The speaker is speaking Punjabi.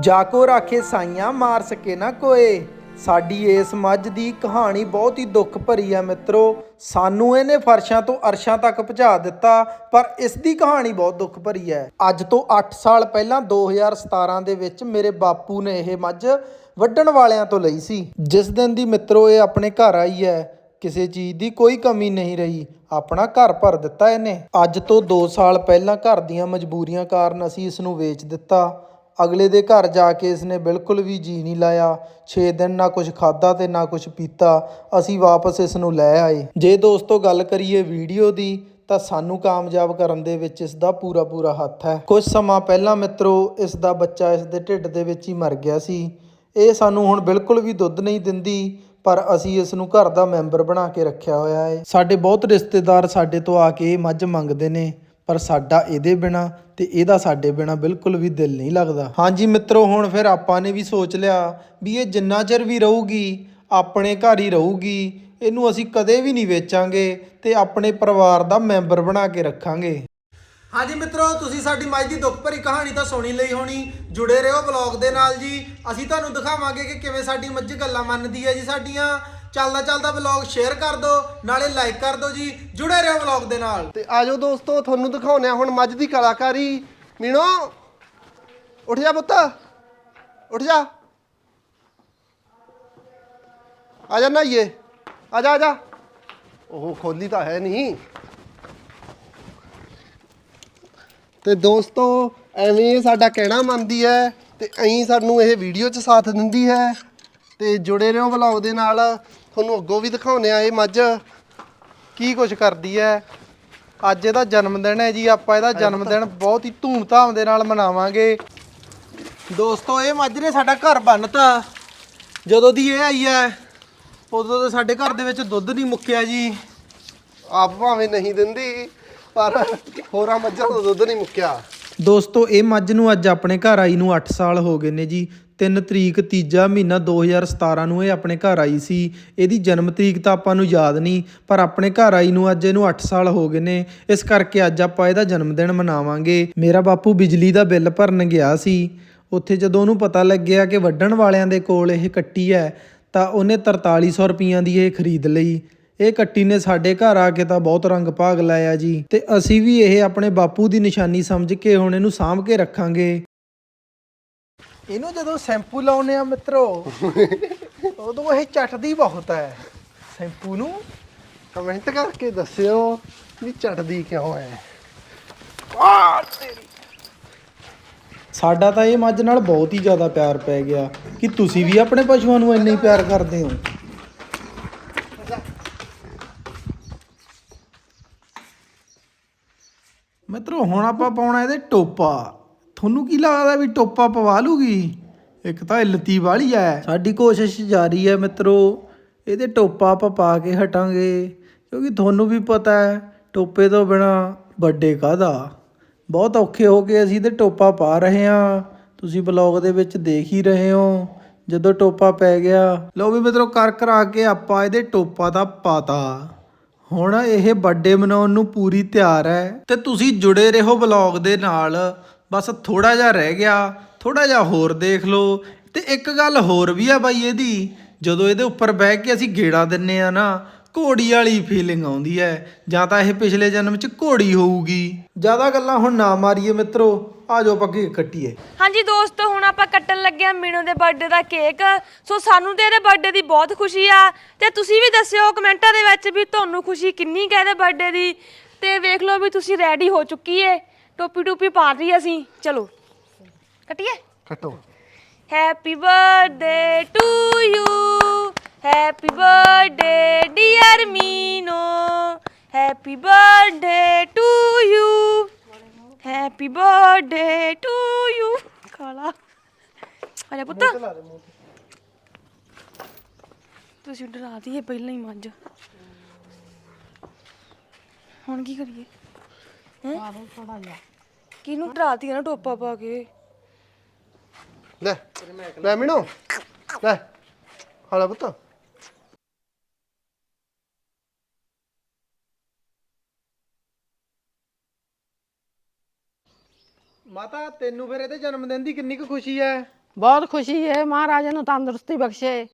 ਜਾ ਕੋ ਰਾਖੇ ਸਾਈਆਂ ਮਾਰ ਸਕੇ ਨਾ ਕੋਏ। ਸਾਡੀ ਇਸ ਮੱਝ ਦੀ ਕਹਾਣੀ ਬਹੁਤ ਹੀ ਦੁੱਖ ਭਰੀ ਆ ਮਿੱਤਰੋ। ਸਾਨੂੰ ਇਹਨੇ ਫਰਸ਼ਾਂ ਤੋਂ ਅਰਸ਼ਾਂ ਤੱਕ ਪਹੁੰਚਾ ਦਿੱਤਾ, ਪਰ ਇਸ ਦੀ ਕਹਾਣੀ ਬਹੁਤ ਦੁੱਖ ਭਰੀ ਹੈ। ਅੱਜ ਤੋਂ 8 ਸਾਲ ਪਹਿਲਾਂ 2017 ਦੇ ਵਿੱਚ ਮੇਰੇ ਬਾਪੂ ਨੇ ਇਹ ਮੱਝ ਵੱਢਣ ਵਾਲਿਆਂ ਤੋਂ ਲਈ ਸੀ। ਜਿਸ ਦਿਨ ਦੀ ਮਿੱਤਰੋ ਇਹ ਆਪਣੇ ਘਰ ਆਈ ਹੈ, ਕਿਸੇ ਚੀਜ਼ ਦੀ ਕੋਈ ਕਮੀ ਨਹੀਂ ਰਹੀ। ਆਪਣਾ ਘਰ ਭਰ ਦਿੱਤਾ ਇਹਨੇ। ਅੱਜ ਤੋਂ 2 ਸਾਲ ਪਹਿਲਾਂ ਘਰ ਦੀਆਂ ਮਜਬੂਰੀਆਂ ਕਾਰਨ ਅਸੀਂ ਇਸ ਨੂੰ ਵੇਚ ਦਿੱਤਾ। ਅਗਲੇ ਦੇ ਘਰ ਜਾ ਕੇ ਇਸਨੇ ਬਿਲਕੁਲ ਵੀ ਜੀ ਨਹੀਂ ਲਾਇਆ। 6 ਦਿਨ ਨਾ ਕੁਝ ਖਾਦਾ ਤੇ ਨਾ ਕੁਝ ਪੀਤਾ। ਅਸੀਂ ਵਾਪਸ ਇਸ ਨੂੰ ਲੈ ਆਏ। ਜੇ ਦੋਸਤੋ ਗੱਲ ਕਰੀਏ ਵੀਡੀਓ ਦੀ, ਤਾਂ ਸਾਨੂੰ ਕਾਮਯਾਬ ਕਰਨ ਦੇ ਵਿੱਚ ਇਸ ਦਾ ਪੂਰਾ ਪੂਰਾ ਹੱਥ ਹੈ। ਕੁਝ ਸਮਾਂ ਪਹਿਲਾਂ ਮਿੱਤਰੋ ਇਸ ਦਾ ਬੱਚਾ ਇਸ ਦੇ ਢਿੱਡ ਦੇ ਵਿੱਚ ਹੀ ਮਰ ਗਿਆ ਸੀ। ਇਹ ਸਾਨੂੰ ਹੁਣ ਬਿਲਕੁਲ ਵੀ ਦੁੱਧ ਨਹੀਂ ਦਿੰਦੀ, ਪਰ ਅਸੀਂ ਇਸ ਨੂੰ ਘਰ ਦਾ ਮੈਂਬਰ ਬਣਾ ਕੇ ਰੱਖਿਆ ਹੋਇਆ ਹੈ। ਸਾਡੇ ਬਹੁਤ ਰਿਸ਼ਤੇਦਾਰ ਸਾਡੇ ਤੋਂ ਆ ਕੇ ਇਹ ਮੱਝ ਮੰਗਦੇ ਨੇ। ਪਰ ਸਾਡਾ ਇਹਦੇ ਬਿਨਾ ਤੇ ਇਹਦਾ ਸਾਡੇ ਬਿਨਾ ਬਿਲਕੁਲ ਵੀ ਦਿਲ ਨਹੀਂ ਲੱਗਦਾ। ਹਾਂਜੀ ਮਿੱਤਰੋ, ਹੁਣ ਫਿਰ ਆਪਾਂ ਨੇ ਵੀ ਸੋਚ ਲਿਆ ਵੀ ਇਹ ਜਿੰਨਾ ਚਿਰ ਵੀ ਰਹੂਗੀ, ਆਪਣੇ ਘਰ ਹੀ ਰਹੂਗੀ, ਇਹਨੂੰ ਅਸੀਂ ਕਦੇ ਵੀ ਨਹੀਂ ਵੇਚਾਂਗੇ ਤੇ ਆਪਣੇ ਪਰਿਵਾਰ ਦਾ ਮੈਂਬਰ ਬਣਾ ਕੇ ਰੱਖਾਂਗੇ। ਹਾਂਜੀ ਮਿੱਤਰੋ, ਤੁਸੀਂ ਸਾਡੀ ਮੱਝ ਦੀ ਦੁੱਖ ਭਰੀ ਕਹਾਣੀ ਤਾਂ ਸੁਣੀ ਲਈ ਹੋਣੀ। ਜੁੜੇ ਰਹੋ ਵਲੌਗ ਦੇ ਨਾਲ ਜੀ। ਅਸੀਂ ਤੁਹਾਨੂੰ ਦਿਖਾਵਾਂਗੇ ਕਿ ਕਿਵੇਂ ਸਾਡੀ ਮੱਝ ਗੱਲਾਂ ਮੰਨਦੀ ਹੈ ਜੀ ਸਾਡੀਆਂ। ਚੱਲਦਾ ਚੱਲਦਾ ਵਲੌਗ ਸ਼ੇਅਰ ਕਰ ਦਿਓ, ਨਾਲੇ ਲਾਈਕ ਕਰ ਦਿਓ ਜੀ, ਜੁੜੇ ਰਹੋ ਵਲੌਗ ਦੇ ਨਾਲ। ਤੇ ਆਜੋ ਦੋਸਤੋ, ਤੁਹਾਨੂੰ ਦਿਖਾਉਂਦੇ ਆ ਹੁਣ ਮੱਝ ਦੀ ਕਲਾਕਾਰੀ। ਮੀਨੋ ਉੱਠ ਜਾ ਪੁੱਤ। ਉੱਠ ਜਾ। ਆ ਜਾ ਨਾਈਏ ਆ ਜਾ ਆ ਜਾ। ਉਹ ਖੋਲੀ ਤਾਂ ਹੈ ਨਹੀਂ। ਤੇ ਦੋਸਤੋ, ਐਵੇਂ ਇਹ ਸਾਡਾ ਕਹਿਣਾ ਮੰਨਦੀ ਹੈ ਤੇ ਐਂ ਸਾਨੂੰ ਇਹ ਵੀਡੀਓ 'ਚ ਸਾਥ ਦਿੰਦੀ ਹੈ। ਤੇ ਜੁੜੇ ਰਹੋ ਵਲੌਗ ਦੇ ਨਾਲ। ਤੁਹਾਨੂੰ ਅੱਗੋਂ ਵੀ ਦਿਖਾਉਂਦੇ ਆ ਇਹ ਮੱਝ। ਕੀ ਕੁਝ ਕਰਦੀ ਹੈ। ਅੱਜ ਇਹਦਾ ਜਨਮ ਦਿਨ ਹੈ ਜੀ ਆਪਾਂ ਇਹਦਾ ਜਨਮ ਦਿਨ ਬਹੁਤ ਹੀ ਧੂਮ-ਧਾਮ ਦੇ ਨਾਲ ਮਨਾਵਾਂਗੇ। ਦੋਸਤੋ ਇਹ ਮੱਝ ਨੇ ਸਾਡਾ ਘਰ ਬੰਨਤਾ। ਜਦੋਂ ਦੀ ਇਹ ਆਈ ਹੈ ਉਦੋਂ ਤੋਂ ਸਾਡੇ ਘਰ ਦੇ ਵਿੱਚ ਦੁੱਧ ਨਹੀਂ ਮੁੱਕਿਆ ਜੀ। ਆਪ ਭਾਵੇਂ ਨਹੀਂ ਦਿੰਦੀ ਪਰ ਹੋਰਾਂ ਮੱਝਾਂ ਤੋਂ ਦੁੱਧ ਨਹੀਂ ਮੁੱਕਿਆ। ਦੋਸਤੋ ਇਹ ਮੱਝ ਨੂੰ ਅੱਜ ਆਪਣੇ ਘਰ ਆਈ ਨੂੰ 8 ਸਾਲ ਹੋ ਗਏ ਨੇ ਜੀ। ਤਿੰਨ ਤਰੀਕ ਤੀਜਾ ਮਹੀਨਾ 2017 ਨੂੰ ਇਹ ਆਪਣੇ ਘਰ ਆਈ ਸੀ। ਇਹਦੀ ਜਨਮ ਤਰੀਕ ਤਾਂ ਆਪਾਂ ਨੂੰ ਯਾਦ ਨਹੀਂ, ਪਰ ਆਪਣੇ ਘਰ ਆਈ ਨੂੰ ਅੱਜ ਇਹਨੂੰ 8 ਸਾਲ ਹੋ ਗਏ ਨੇ। ਇਸ ਕਰਕੇ ਅੱਜ ਆਪਾਂ ਇਹਦਾ ਜਨਮ ਦਿਨ ਮਨਾਵਾਂਗੇ। ਮੇਰਾ ਬਾਪੂ ਬਿਜਲੀ ਦਾ ਬਿੱਲ ਭਰਨ ਗਿਆ ਸੀ। ਉੱਥੇ ਜਦੋਂ ਉਹਨੂੰ ਪਤਾ ਲੱਗਿਆ ਕਿ ਵੱਢਣ ਵਾਲਿਆਂ ਦੇ ਕੋਲ ਇਹ ਕੱਟੀ ਹੈ, ਤਾਂ ਉਹਨੇ 4300 ਰੁਪਈਆਂ ਦੀ ਇਹ ਖਰੀਦ ਲਈ। ਇਹ ਕੱਟੀ ਨੇ ਸਾਡੇ ਘਰ ਆ ਕੇ ਤਾਂ ਬਹੁਤ ਰੰਗ ਭਾਗ ਲਾਇਆ ਜੀ। ਤੇ ਅਸੀਂ ਵੀ ਇਹ ਆਪਣੇ ਬਾਪੂ ਦੀ ਨਿਸ਼ਾਨੀ ਸਮਝ ਕੇ ਹੁਣ ਇਹਨੂੰ ਸਾਂਭ ਕੇ ਰੱਖਾਂਗੇ। ਇਹਨੂੰ ਜਦੋਂ ਸ਼ੈਂਪੂ ਲਾਉਨੇ ਆ ਮਿੱਤਰੋ ਉਦੋਂ ਇਹ ਚੱਟਦੀ ਬਹੁਤ ਹੈ। ਸ਼ੈਂਪੂ ਨੂੰ ਕਮੈਂਟ ਕਰਕੇ ਦੱਸਿਓ ਵੀ ਚਟਦੀ ਕਿਉਂ ਹੈ। ਸਾਡਾ ਤਾਂ ਇਹ ਮੱਝ ਨਾਲ ਬਹੁਤ ਹੀ ਜ਼ਿਆਦਾ ਪਿਆਰ ਪੈ ਗਿਆ ਕਿ ਤੁਸੀਂ ਵੀ ਆਪਣੇ ਪਸ਼ੂਆਂ ਨੂੰ ਇੰਨਾ ਹੀ ਪਿਆਰ ਕਰਦੇ ਹੋ। ਮਿੱਤਰੋ ਹੁਣ ਆਪਾਂ ਪਾਉਣਾ ਇਹਦੇ ਟੋਪਾ। ਤੁਹਾਨੂੰ ਕੀ ਲੱਗਦਾ ਵੀ ਟੋਪਾ ਪਵਾ ਲੂਗੀ? ਇੱਕ ਤਾਂ ਇਹ ਲਤੀ ਵਾਲੀ ਐ। ਸਾਡੀ ਕੋਸ਼ਿਸ਼ ਜਾਰੀ ਹੈ ਮਿੱਤਰੋ ਇਹਦੇ ਟੋਪਾ ਆਪਾਂ ਪਾ ਕੇ ਹਟਾਂਗੇ ਕਿਉਂਕਿ ਤੁਹਾਨੂੰ ਵੀ ਪਤਾ ਹੈ ਟੋਪੇ ਤੋਂ ਬਿਨਾ ਵੱਡੇ ਕਾਹਦਾ? ਬਹੁਤ ਔਖੇ ਹੋ ਕੇ ਅਸੀਂ ਤੇ ਟੋਪਾ ਪਾ ਰਹੇ ਹਾਂ ਤੁਸੀਂ ਬਲੌਗ ਦੇ ਵਿੱਚ ਦੇਖ ਹੀ ਰਹੇ ਹੋ ਜਦੋਂ ਟੋਪਾ ਪੈ ਗਿਆ। ਲਓ ਵੀ ਮਿੱਤਰੋ ਕਰ ਕਰਾ ਕੇ ਆਪਾਂ ਇਹਦੇ ਟੋਪਾ ਦਾ ਪਾਤਾ। ਹੁਣ ਇਹ ਬਰਥਡੇ ਮਨਾਉਣ ਨੂੰ ਪੂਰੀ ਤਿਆਰ ਹੈ ਤੇ ਤੁਸੀਂ ਜੁੜੇ ਰਹੋ ਬਲੌਗ ਦੇ ਨਾਲ। ਬਸ ਥੋੜਾ ਜਿਹਾ ਰਹਿ ਗਿਆ, ਥੋੜਾ ਜਿਹਾ ਹੋਰ ਦੇਖ ਲਓ। ਤੇ ਇੱਕ ਗੱਲ ਹੋਰ ਵੀ ਆ ਬਾਈ ਇਹਦੀ, ਜਦੋਂ ਇਹਦੇ ਉੱਪਰ ਬਹਿ ਕੇ ਅਸੀਂ ਗੇੜਾ ਦਿੰਨੇ ਆ ਨਾ, ਘੋੜੀ ਵਾਲੀ ਫੀਲਿੰਗ ਆਉਂਦੀ ਹੈ ਜਾਂ ਤਾਂ ਇਹ ਪਿਛਲੇ ਜਨਮ 'ਚ ਘੋੜੀ ਹੋਊਗੀ। ਜ਼ਿਆਦਾ ਗੱਲਾਂ ਹੁਣ ਨਾ ਮਾਰੀਏ ਮਿੱਤਰੋ, ਆ ਜਾਓ ਪੱਕੀ ਕੱਟੀਏ। ਹਾਂਜੀ ਦੋਸਤੋ, ਹੁਣ ਆਪਾਂ ਕੱਟਣ ਲੱਗੇ ਆ ਮੀਨੂ ਦੇ ਬਰਥਡੇ ਦਾ ਕੇਕ ਸੋ ਸਾਨੂੰ ਤੇ ਇਹਦੇ ਬਰਥਡੇ ਦੀ ਬਹੁਤ ਖੁਸ਼ੀ ਆ। ਤੇ ਤੁਸੀਂ ਵੀ ਦੱਸਿਓ ਕਮੈਂਟਾਂ ਦੇ ਵਿੱਚ ਵੀ ਤੁਹਾਨੂੰ ਖੁਸ਼ੀ ਕਿੰਨੀ ਕੁ ਹੈ ਇਹਦੇ ਬਰਥਡੇ ਦੀ। ਤੇ ਵੇਖ ਲਓ ਵੀ ਤੁਸੀਂ ਰੈਡੀ ਹੋ ਚੁੱਕੀ ਏ। ਟੋਪੀ ਟੋਪੀ ਪਾ ਰਹੀ ਅਸੀਂ ਚਲੋ। ਕੱਟੀਏ? ਕੱਟੋ। Happy birthday to you happy birthday dear Meeno happy birthday to you happy birthday to you ਕਾਲਾ। ਅਰੇ ਪੁੱਤ। ਤੁਸੀਂ ਡਰਾ ਦਈਏ ਪਹਿਲਾਂ ਹੀ ਮੱਝ। ਹੁਣ ਕੀ ਕਰੀਏ? ਹੈ? ਕਿਹਨੂੰ ਡਰਾਤੀ ਨਾ ਟੋਪਾ ਪਾ ਕੇ? ਲੈ ਲੈ ਮੀਨੋ ਲੈ ਹਾਲਾ ਪੁੱਤ। ਮਾਤਾ ਤੈਨੂੰ ਫਿਰ ਇਹਦੇ ਜਨਮ ਦਿਨ ਦੀ ਕਿੰਨੀ ਕੁ ਖੁਸ਼ੀ ਹੈ? ਬਹੁਤ ਖੁਸ਼ੀ ਹੈ ਮਹਾਰਾਜ ਨੂੰ ਤੰਦਰੁਸਤੀ ਬਖਸ਼ੇ।